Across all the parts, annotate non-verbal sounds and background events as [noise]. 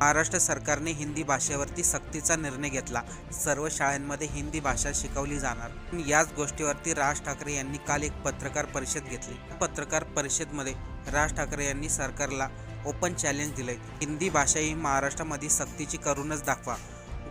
महाराष्ट्र सरकारने हिंदी भाषेवरती सक्तीचा निर्णय घेतला. सर्व शाळांमध्ये हिंदी भाषा शिकवली जाणार. याच गोष्टीवरती राज ठाकरे यांनी काल एक पत्रकार परिषद घेतली. पत्रकार परिषदमध्ये राज ठाकरे यांनी सरकारला ओपन चॅलेंज दिले हिंदी भाषा ही महाराष्ट्रामध्ये सक्तीची करूनच दाखवा.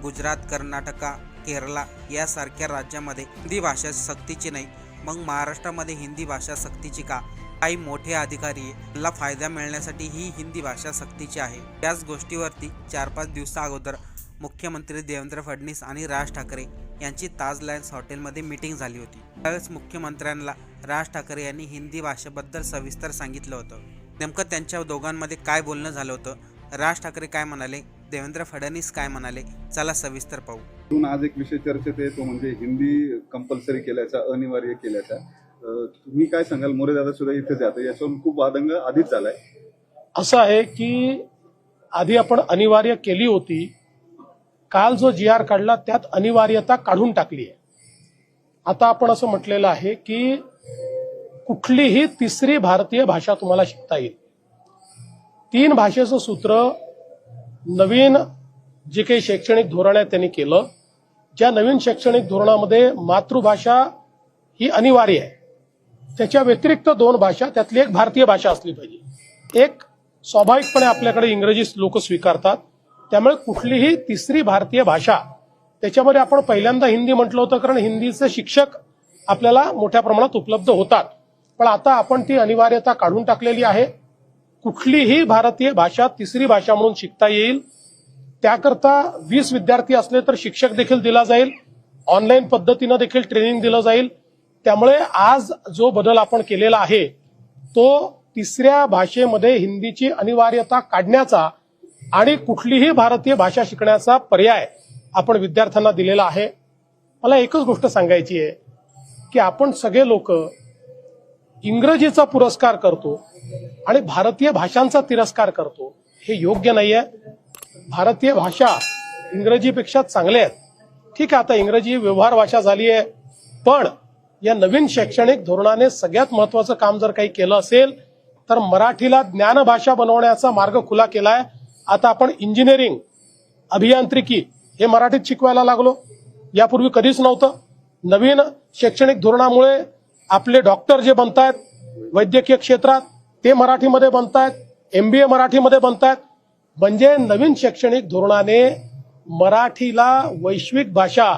गुजरात कर्नाटका केरला यासारख्या राज्यामध्ये हिंदी भाषा सक्तीची नाही. मग महाराष्ट्रामध्ये हिंदी भाषा सक्तीची का? काही मोठे अधिकारी ला फायदा मिळण्यासाठी ही हिंदी भाषा सक्तीची आहे. त्याच गोष्टीवरती चार पाच दिवसा अगोदर मुख्यमंत्री देवेंद्र फडणवीस आणि राज ठाकरे यांची ताज लायन्स हॉटेलमध्ये मीटिंग झाली होती. त्यावेळेस मुख्यमंत्र्यांना राज ठाकरे यांनी हिंदी भाषेबद्दल सविस्तर सांगितलं होतं. नेमकं त्यांच्या दोघांमध्ये काय बोलणं झालं होतं? राज ठाकरे काय म्हणाले? देवेंद्र फडणवीस काय म्हणाले? चला सविस्तर पाहू. आज एक विषय चर्चेत आहे तो म्हणजे हिंदी कंपल्सरी केल्याचा अनिवार्य केल्याचा. तुम्ही काय सांगाल? मोरे दादा सुद्धा इथेच आहे. आता याच्यावरून खूप वादंग आधीच झालाय. असं आहे की आधी आपण अनिवार्य केली होती. काल जो जी आर काढला त्यात अनिवार्यता काढून टाकली आहे. आता आपण असं म्हटलेलं आहे की कुठलीही तिसरी भारतीय भाषा तुम्हाला शिकता येईल. तीन भाषेचं सूत्र नवीन जे काही शैक्षणिक धोरण आहे त्यांनी केलं. ज्या नवीन शैक्षणिक धोरणामध्ये मातृभाषा ही अनिवार्य आहे. त्याच्या व्यतिरिक्त दोन भाषा त्यातली एक भारतीय भाषा असली पाहिजे. एक स्वाभाविकपणे आपल्याकडे इंग्रजी लोक स्वीकारतात. त्यामुळे कुठलीही तिसरी भारतीय भाषा त्याच्यामध्ये आपण पहिल्यांदा हिंदी म्हटलं होतं कारण हिंदीचे शिक्षक आपल्याला मोठ्या प्रमाणात उपलब्ध होतात. पण आता आपण ती अनिवार्यता काढून टाकलेली आहे. कुठलीही भारतीय भाषा तिसरी भाषा म्हणून शिकता येईल. त्याकरता वीस विद्यार्थी असले तर शिक्षक देखील दिला जाईल. ऑनलाईन पद्धतीनं देखील ट्रेनिंग दिलं जाईल. त्यामुळे आज जो बदल आपण केलेला आहे तो तिसऱ्या भाषेमध्ये हिंदीची अनिवार्यता काढण्याचा आणि कुठलीही भारतीय भाषा शिकण्याचा पर्याय आपण विद्यार्थ्यांना दिलेला आहे. मला एकच गोष्ट सांगायची आहे की आपण सगळे लोक इंग्रजीचा पुरस्कार करतो आणि भारतीय भाषांचा तिरस्कार करतो. हे योग्य नाही आहे भारतीय भाषा इंग्रजीपेक्षा चांगल्या आहेत ठीक आहे आता इंग्रजी व्यवहार भाषा झाली आहे पण या नवीन शैक्षणिक धोरणाने सगळ्यात महत्वाचं काम जर काही केलं असेल तर मराठीला ज्ञानभाषा बनवण्याचा मार्ग खुला केलाय. आता आपण इंजिनिअरिंग अभियांत्रिकी हे मराठीत शिकवायला लागलो. यापूर्वी कधीच नव्हतं. नवीन शैक्षणिक धोरणामुळे आपले डॉक्टर जे बनतायत वैद्यकीय क्षेत्रात ते मराठीमध्ये बनतायत एमबीए मराठीमध्ये बनतायत. म्हणजे नवीन शैक्षणिक धोरणाने मराठीला वैश्विक भाषा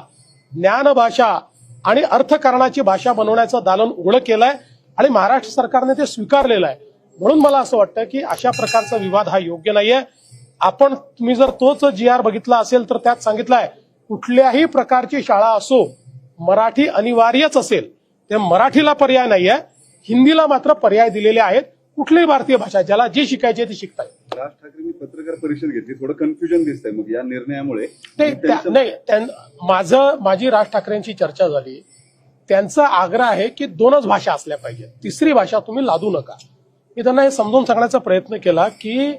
ज्ञानभाषा आणि अर्थकारणाची भाषा बनवण्याचं दालन उघडं केलंय आणि महाराष्ट्र सरकारने ते स्वीकारलेलं आहे. म्हणून मला असं वाटतं की अशा प्रकारचा विवाद हा योग्य नाहीये. आपण तुम्ही जर तोच जी आर बघितला असेल तर त्यात सांगितलंय कुठल्याही प्रकारची शाळा असो मराठी अनिवार्यच असेल ते मराठीला पर्याय नाहीये. हिंदीला मात्र पर्याय दिलेले आहेत कुठलीही भारतीय भाषा ज्याला जी शिकायची आहे ती शिकता येईल. राज ठाकरेंनी पत्रकार परिषद घेतली. थोडं कन्फ्युजन दिसतंय मग या निर्णयामुळे. नाही माझं माझी राज ठाकरेंची चर्चा झाली. त्यांचा आग्रह आहे की दोनच भाषा असल्या पाहिजेत. तिसरी भाषा तुम्ही लादू नका. मी त्यांना हे समजून सांगण्याचा प्रयत्न केला की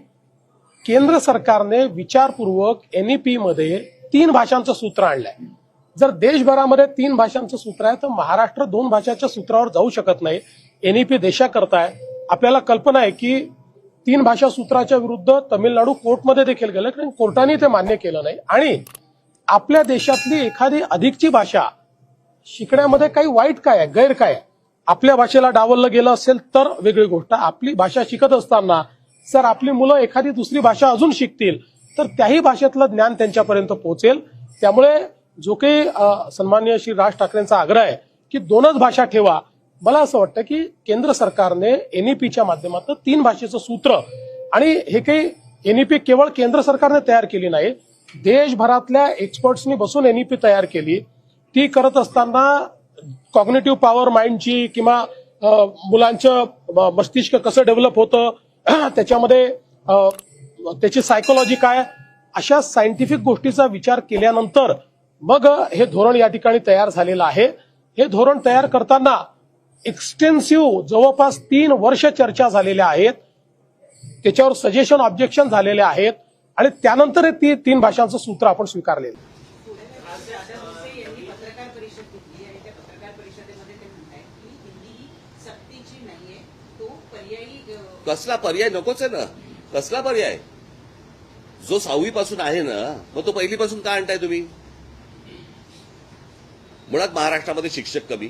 केंद्र सरकारने विचारपूर्वक एनईपी मध्ये तीन भाषांचं सूत्र आणलंय. जर देशभरामध्ये तीन भाषांचं सूत्र आहे तर महाराष्ट्र दोन भाषाच्या सूत्रावर जाऊ शकत नाही. एनईपी देशाकरताय आपल्याला कल्पना आहे की तीन भाषा सूत्राच्या विरुद्ध तमिळनाडू कोर्टमध्ये देखील गेलं कारण कोर्टाने ते मान्य केलं नाही. आणि आपल्या देशातली एखादी अधिकची भाषा शिकण्यामध्ये काही वाईट काय आहे गैर काय आहे? आपल्या भाषेला डावललं गेलं असेल तर वेगळी गोष्ट. आपली भाषा शिकत असताना जर आपली मुलं एखादी दुसरी भाषा अजून शिकतील तर त्याही भाषेतलं ज्ञान त्यांच्यापर्यंत पोहोचेल. त्यामुळे जो काही सन्मान्य श्री राज ठाकरेंचा आग्रह आहे की दोनच भाषा ठेवा. मला असं वाटतं की केंद्र सरकारने एनईपीच्या माध्यमातून तीन भाषेचं सूत्र आणि हे काही एनईपी केवळ केंद्र सरकारने तयार केली नाही देशभरातल्या एक्सपर्ट्सनी बसून एनईपी तयार केली. ती करत असताना कॉग्नेटिव्ह पॉवर माइंडची किंवा मुलांचं मस्तिष्क कसं डेव्हलप होतं [clears throat] त्याच्यामध्ये त्याची सायकोलॉजी काय अशा सायंटिफिक गोष्टीचा विचार केल्यानंतर मग हे धोरण या ठिकाणी तयार झालेलं आहे. हे धोरण तयार करताना एक्सटेन्सिव्ह जवळपास तीन वर्ष चर्चा झालेल्या आहेत. त्याच्यावर सजेशन ऑब्जेक्शन झालेले आहेत. आणि त्यानंतर ती तीन भाषांचं सूत्र आपण स्वीकारलेलं कसला पर्याय? नकोच आहे ना. कसला पर्याय? जो सहावी पासून आहे ना मग तो पहिलीपासून का आणताय तुम्ही? मुळात महाराष्ट्रामध्ये शिक्षक कमी.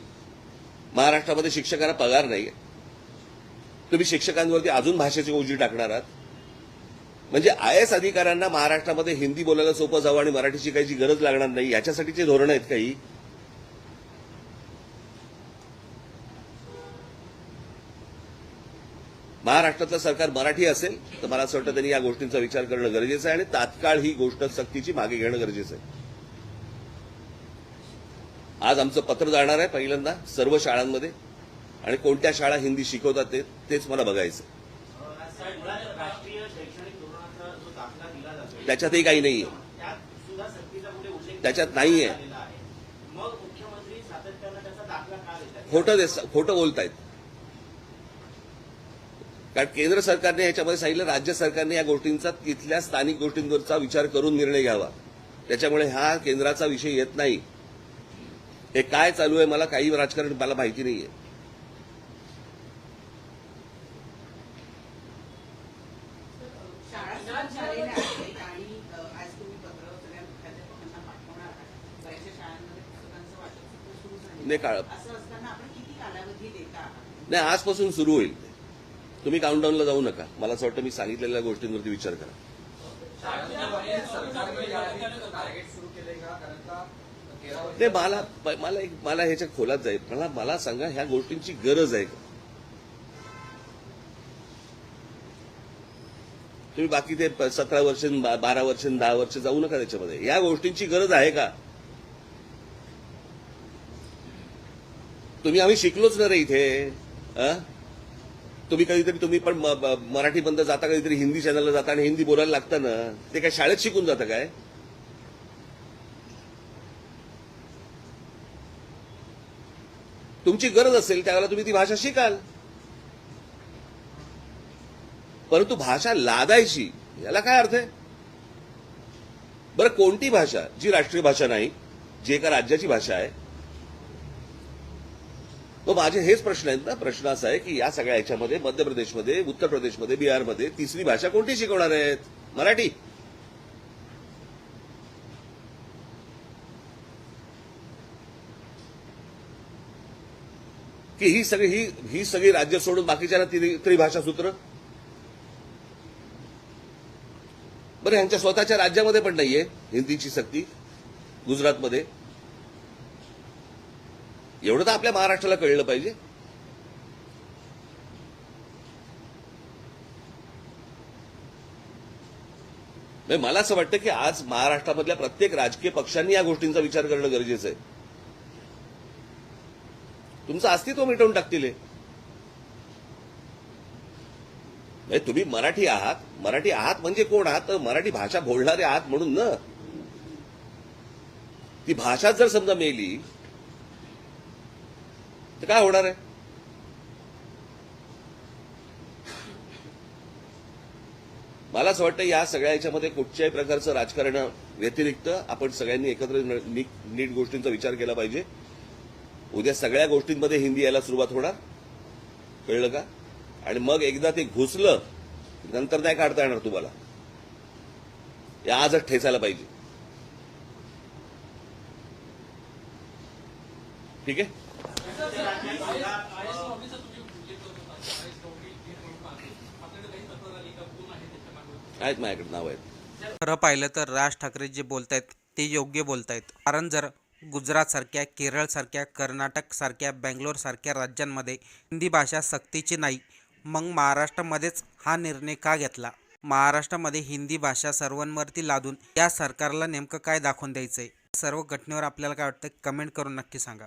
महाराष्ट्रामध्ये शिक्षकांना पगार नाही तुम्ही शिक्षकांवरती अजून भाषेची ओझी टाकणार आहात? म्हणजे आय एस अधिकाऱ्यांना महाराष्ट्रामध्ये हिंदी बोलायला सोपं जावं आणि मराठी शिकायची गरज लागणार नाही याच्यासाठीचे धोरणं आहेत काही? महाराष्ट्रातलं सरकार मराठी असेल तर मला असं वाटतं त्यांनी या गोष्टींचा विचार करणं गरजेचं आहे आणि तात्काळ ही गोष्ट सक्तीची मागे घेणं गरजेचं आहे. आज आमचं पत्र जाणार आहे पहिल्यांदा सर्व शाळांमध्ये. आणि कोणत्या शाळा हिंदी शिकवतात ते तेच मला बघायचं. त्याच्यातही काही नाहीये. आहे त्याच्यात नाहीये. आहे खोटं खोटं बोलतायत. कारण केंद्र सरकारने याच्यामध्ये सांगितलं राज्य सरकारने या गोष्टींचा तिथल्या स्थानिक गोष्टींवरचा विचार करून निर्णय घ्यावा. त्याच्यामुळे हा केंद्राचा विषय येत नाही. हे काय चालू आहे? मला काही राजकारण मला माहिती नाहीये. काळ नाही आजपासून सुरू होईल तुम्ही काउंटडाऊनला जाऊ नका. मला असं वाटतं मी सांगितलेल्या गोष्टींवरती विचार करा. नाही मला मला एक मला ह्याच्या खोलात जाईल. मला मला सांगा ह्या गोष्टींची गरज आहे का? तुम्ही बाकी ते सतरा वर्ष बारा वर्ष दहा वर्ष जाऊ नका त्याच्यामध्ये. या गोष्टींची गरज आहे का? तुम्ही आम्ही शिकलोच ना रे इथे. तुम्ही कधीतरी तुम्ही पण मराठी बंद जाता कधीतरी हिंदी चॅनलला जाता आणि हिंदी बोलायला लागतं ना. ते काय शाळेत शिकून जातं काय? तुमची गरज असेल त्यावेळेला तुम्ही ती भाषा शिकाल. परंतु भाषा लादायची याला काय अर्थ आहे? बरं कोणती भाषा जी राष्ट्रीय भाषा नाही जी एका राज्याची भाषा आहे? मग माझे हेच प्रश्न आहेत ना. प्रश्न असा आहे की या सगळ्या याच्यामध्ये मध्य प्रदेशमध्ये उत्तर प्रदेशमध्ये बिहारमध्ये तिसरी भाषा कोणती शिकवणार आहेत? मराठी. की ही सगळी ही ही सगळी राज्य सोडून बाकीच्या त्रिभाषा सूत्र? बरं ह्यांच्या स्वतःच्या राज्यामध्ये पण नाहीये हिंदीची सक्ती गुजरातमध्ये. एवढं तर आपल्या महाराष्ट्राला कळलं पाहिजे. म्हणजे मला असं वाटतं की आज महाराष्ट्रामधल्या प्रत्येक राजकीय पक्षांनी या गोष्टींचा विचार करणं गरजेचं आहे. तुमचं अस्तित्व मिटवून टाकतील तुम्ही मराठी आहात. मराठी आहात म्हणजे कोण आहात? तर मराठी भाषा बोलणारे आहात म्हणून ना. ती भाषा जर समजा मेली तर काय होणार आहे? मला असं वाटतं या सगळ्या याच्यामध्ये कुठच्याही प्रकारचं राजकारण व्यतिरिक्त आपण सगळ्यांनी एकत्र नीट नीट गोष्टींचा विचार केला पाहिजे. उद्या सगळ्या गोष्टींमध्ये हिंदी यायला सुरुवात होणार. कळलं का? आणि मग एकदा ते घुसलं नंतर नाही काढता येणार तुम्हाला. या आजच ठेचायला पाहिजे. ठीक आहे? आहेत माझ्याकडे नाव आहेत. खरं पाहिलं तर राज ठाकरे जे बोलतायत ते योग्य बोलतायत. कारण जर गुजरातसारख्या केरळसारख्या कर्नाटकसारख्या बँगलोरसारख्या राज्यांमध्ये हिंदी भाषा सक्तीची नाही. मग महाराष्ट्रामध्येच हा निर्णय का घेतला? महाराष्ट्रामध्ये हिंदी भाषा सर्वांवरती लादून या सरकारला नेमकं काय दाखवून द्यायचं आहे सर्व घटनेवर आपल्याला काय वाटतं? कमेंट करून नक्की सांगा.